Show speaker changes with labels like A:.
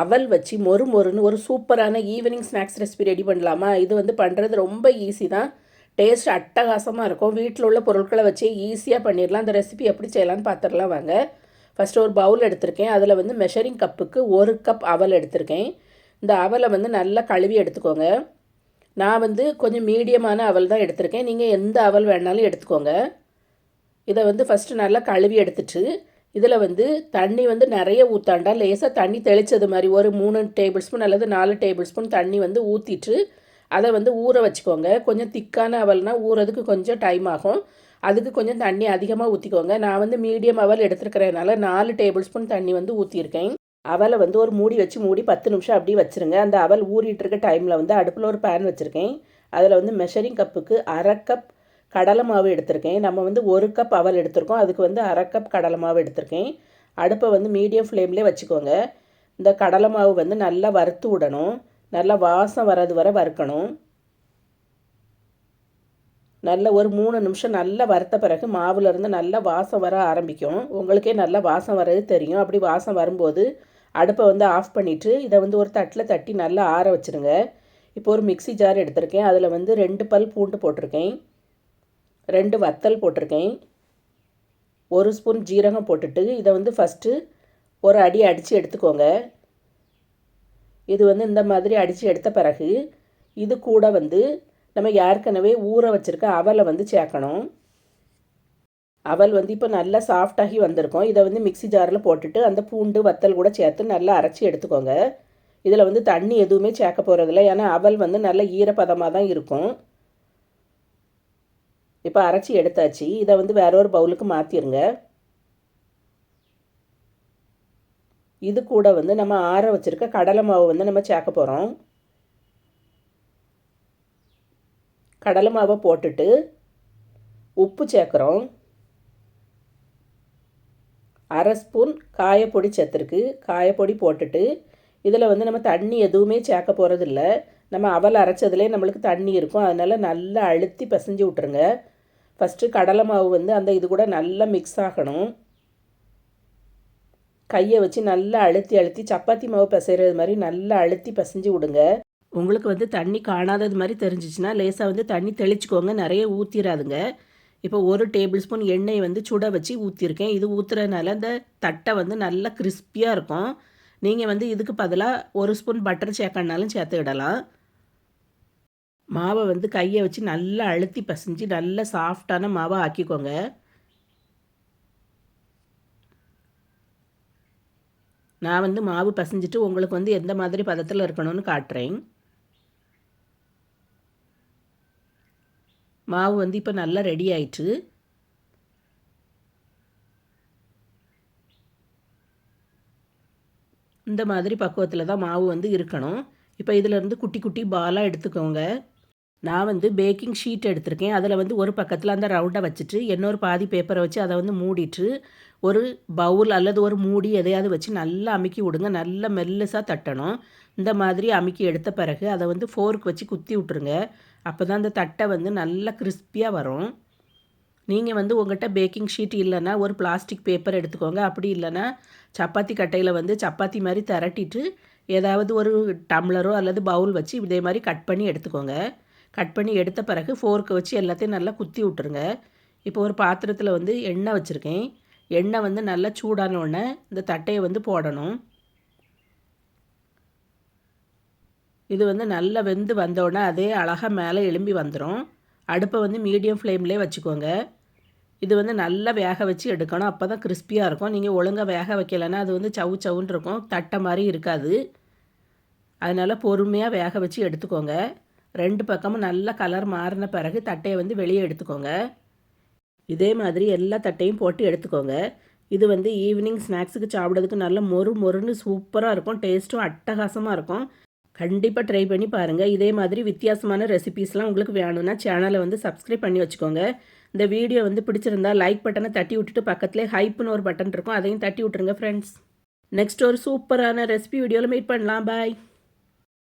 A: அவல் வச்சு மொறு மொறுன்னு ஒரு சூப்பரான ஈவினிங் ஸ்நாக்ஸ் ரெசிபி ரெடி பண்ணலாமா? இது வந்து பண்ணுறது ரொம்ப ஈஸி தான். டேஸ்ட் அட்டகாசமாக இருக்கும். வீட்டில் உள்ள பொருட்களை வச்சு ஈஸியாக பண்ணிடலாம் அந்த ரெசிபி எப்படி செய்யலாம்னு பார்த்துடலாம் வாங்க. ஃபஸ்ட்டு ஒரு பவுல் எடுத்திருக்கேன். அதில் வந்து மெஷரிங் கப்புக்கு ஒரு கப் அவல் எடுத்திருக்கேன். இந்த அவலை வந்து நல்லா கழுவி எடுத்துக்கோங்க. நான் வந்து கொஞ்சம் மீடியமான அவல் தான் எடுத்திருக்கேன். நீங்கள் எந்த அவல் வேணாலும் எடுத்துக்கோங்க. இதை வந்து ஃபஸ்ட்டு நல்லா கழுவி எடுத்துட்டு இதில் வந்து தண்ணி வந்து நிறைய ஊற்றாண்டா லேசாக தண்ணி தெளித்தது மாதிரி ஒரு மூணு டேபிள் ஸ்பூன் அல்லது நாலு டேபிள் ஸ்பூன் தண்ணி வந்து ஊற்றிட்டு அதை வந்து ஊற வச்சுக்கோங்க. கொஞ்சம் திக்கான அவல்னால் ஊறதுக்கு கொஞ்சம் டைம் ஆகும். அதுக்கு கொஞ்சம் தண்ணி அதிகமாக ஊற்றிக்கோங்க நான் வந்து மீடியம் அவல் எடுத்துருக்கிறதுனால நாலு டேபிள் ஸ்பூன் தண்ணி வந்து ஊற்றியிருக்கேன் அவலை வந்து ஒரு மூடி வச்சு மூடி பத்து நிமிஷம் அப்படியே வச்சுருங்க. அந்த அவல் ஊறிட்டு இருக்க டைமில் வந்து அடுப்பில் ஒரு பேன் வச்சுருக்கேன். அதில் வந்து மெஷரிங் கப்புக்கு அரை கப் கடலை மாவு எடுத்திருக்கேன். நம்ம வந்து ஒரு கப் அவல் எடுத்திருக்கோம். அதுக்கு வந்து அரை கப் கடலை மாவு எடுத்திருக்கேன். அடுப்பை வந்து மீடியம் ஃப்ளேம்லேயே வச்சுக்கோங்க. இந்த கடலை மாவு வந்து நல்லா வறுத்து விடணும். நல்லா வாசம் வர்றது வரை வறுக்கணும். நல்ல ஒரு மூணு நிமிஷம் நல்லா வறுத்த பிறகு மாவுலேருந்து நல்லா வாசம் வர ஆரம்பிக்கும். உங்களுக்கே நல்லா வாசம் வர்றது தெரியும். அப்படி வாசம் வரும்போது அடுப்பை வந்து ஆஃப் பண்ணிவிட்டு இதை வந்து ஒரு தட்டில் தட்டி நல்லா ஆற வச்சுருங்க. இப்போ ஒரு மிக்சி ஜார் எடுத்திருக்கேன். அதில் வந்து ரெண்டு பல் பூண்டு போட்டிருக்கேன். ரெண்டு வத்தல் போட்டிருக்கேன். ஒரு ஸ்பூன் ஜீரகம் போட்டுட்டு இதை வந்து ஃபஸ்ட்டு ஒரு அடி அடித்து எடுத்துக்கோங்க. இது வந்து இந்த மாதிரி அடித்து எடுத்த பிறகு இது கூட வந்து நம்ம ஏற்கனவே ஊற வச்சுருக்க அவலை வந்து சேர்க்கணும். அவல் வந்து இப்போ நல்லா சாஃப்டாகி வந்திருக்கும். இதை வந்து மிக்சி ஜாரில் போட்டுட்டு அந்த பூண்டு வத்தல் கூட சேர்த்து நல்லா அரைச்சி எடுத்துக்கோங்க. இதில் வந்து தண்ணி எதுவுமே சேர்க்க போகிறதில்ல ஏன்னா அவல் வந்து நல்ல ஈரப்பதமாக தான் இருக்கும். இப்போ அரைச்சி எடுத்தாச்சு. இதை வந்து வேற ஒரு பவுலுக்கு மாற்றிடுங்க இது கூட வந்து நம்ம ஆற வச்சுருக்க கடலை மாவு வந்து நம்ம சேர்க்க போகிறோம் கடலை மாவை போட்டுட்டு உப்பு சேர்க்குறோம். அரை ஸ்பூன் காயப்பொடி சேர்த்துருக்கு. காயப்பொடி போட்டுட்டு இதில் வந்து நம்ம தண்ணி எதுவுமே சேர்க்க போகிறதில்ல நம்ம அவல் அரைச்சதுலேயே நம்மளுக்கு தண்ணி இருக்கும். அதனால் நல்லா அழுத்தி பிசைஞ்சு விட்ருங்க ஃபஸ்ட்டு கடலை மாவு வந்து அந்த இது கூட நல்லா மிக்ஸ் ஆகணும். கையை வச்சு நல்லா அழுத்தி அழுத்தி சப்பாத்தி மாவு பிசைகிறது மாதிரி நல்லா அழுத்தி பிசைஞ்சு விடுங்க. உங்களுக்கு வந்து தண்ணி காணாதது மாதிரி தெரிஞ்சிச்சுன்னா லேசாக வந்து தண்ணி தெளிச்சுக்கோங்க. நிறைய ஊற்றிடாதுங்க இப்போ ஒரு டேபிள் ஸ்பூன் எண்ணெய் வந்து சுட வச்சு ஊற்றிருக்கேன் இது ஊற்றுறதுனால அந்த தட்டை வந்து நல்லா கிறிஸ்பியாக இருக்கும். நீங்கள் வந்து இதுக்கு பதிலாக ஒரு ஸ்பூன் பட்டர் சேர்க்கணுனாலும் சேர்த்துக்கிடலாம். மாவை வந்து கையை வச்சு நல்லா அழுத்தி பசைஞ்சு நல்ல சாஃப்டான மாவை ஆக்கிக்கோங்க. நான் வந்து மாவு பசைஞ்சிட்டு உங்களுக்கு வந்து எந்த மாதிரி பதத்தில் இருக்கணும்னு காட்டுறேன். மாவு வந்து இப்போ நல்லா ரெடி ஆயிட்டு. இந்த மாதிரி பக்குவத்தில் தான் மாவு வந்து இருக்கணும். இப்போ இதிலேருந்து குட்டி குட்டி பாலாக எடுத்துக்கோங்க. நான் வந்து பேக்கிங் ஷீட் எடுத்திருக்கேன். அதில் வந்து ஒரு பக்கத்தில் அந்த ரவுண்டை வச்சுட்டு இன்னொரு பாதி பேப்பரை வச்சு அதை வந்து மூடிட்டு ஒரு பவுல் அல்லது ஒரு மூடி எதையாவது வச்சு நல்லா அமுக்கி விடுங்க. நல்லா மெல்லுசாக தட்டணும். இந்த மாதிரி அமுக்கி எடுத்த பிறகு அதை வந்து ஃபோர்க் வச்சு குத்தி விட்ருங்க அப்போ தான் அந்த தட்டை வந்து நல்லா கிறிஸ்பியாக வரும். நீங்கள் வந்து உங்கள்கிட்ட பேக்கிங் ஷீட் இல்லைன்னா ஒரு பிளாஸ்டிக் பேப்பர் எடுத்துக்கோங்க. அப்படி இல்லைன்னா சப்பாத்தி கட்டையில் வந்து சப்பாத்தி மாதிரி திரட்டிட்டு ஏதாவது ஒரு டம்ளரோ அல்லது பவுல் வச்சு இதே மாதிரி கட் பண்ணி எடுத்துக்கோங்க. கட் பண்ணி எடுத்த பிறகு ஃபோர்க்கை வச்சு எல்லாத்தையும் நல்லா குத்தி விட்டுருங்க. இப்போ ஒரு பாத்திரத்தில் வந்து எண்ணெய் வச்சுருக்கேன். எண்ணெய் வந்து நல்லா சூடான உடனே இந்த தட்டையை வந்து போடணும். இது வந்து நல்லா வெந்து வந்தோடனே அதே அழகாக மேலே எலும்பி வந்துடும் அடுப்பை வந்து மீடியம் ஃப்ளேம்லேயே வச்சுக்கோங்க. இது வந்து நல்லா வேக வச்சு எடுக்கணும். அப்போ தான் கிறிஸ்பியாக இருக்கும். நீங்கள் ஒழுங்காக வேக வைக்கலைன்னா அது வந்து சவு சவுன்னு இருக்கும். தட்டை மாதிரி இருக்காது. அதனால் பொறுமையாக வேக வச்சு எடுத்துக்கோங்க. ரெண்டு பக்கமும் நல்ல கலர் மாறின பிறகு தட்டையை வந்து வெளியே எடுத்துக்கோங்க. இதே மாதிரி எல்லா தட்டையும் போட்டு எடுத்துக்கோங்க. இது வந்து ஈவினிங் ஸ்நாக்ஸுக்கு சாப்பிட்றதுக்கு நல்ல மொறு மொறுன்னு சூப்பராக இருக்கும். டேஸ்ட்டும் அட்டகாசமாக இருக்கும். கண்டிப்பாக ட்ரை பண்ணி பாருங்கள் இதே மாதிரி வித்தியாசமான ரெசிபீஸ்லாம் உங்களுக்கு வேணும்னா சேனலை வந்து சப்ஸ்கிரைப் பண்ணி வச்சுக்கோங்க. இந்த வீடியோ வந்து பிடிச்சிருந்தா லைக் பட்டனை தட்டி விட்டுட்டு பக்கத்துலேயே ஹைப்புன்னு ஒரு பட்டன் இருக்கும். அதையும் தட்டி விட்டுருங்க ஃப்ரெண்ட்ஸ் நெக்ஸ்ட் ஒரு சூப்பரான ரெசிபி வீடியோவில் மீட் பண்ணலாம். பாய்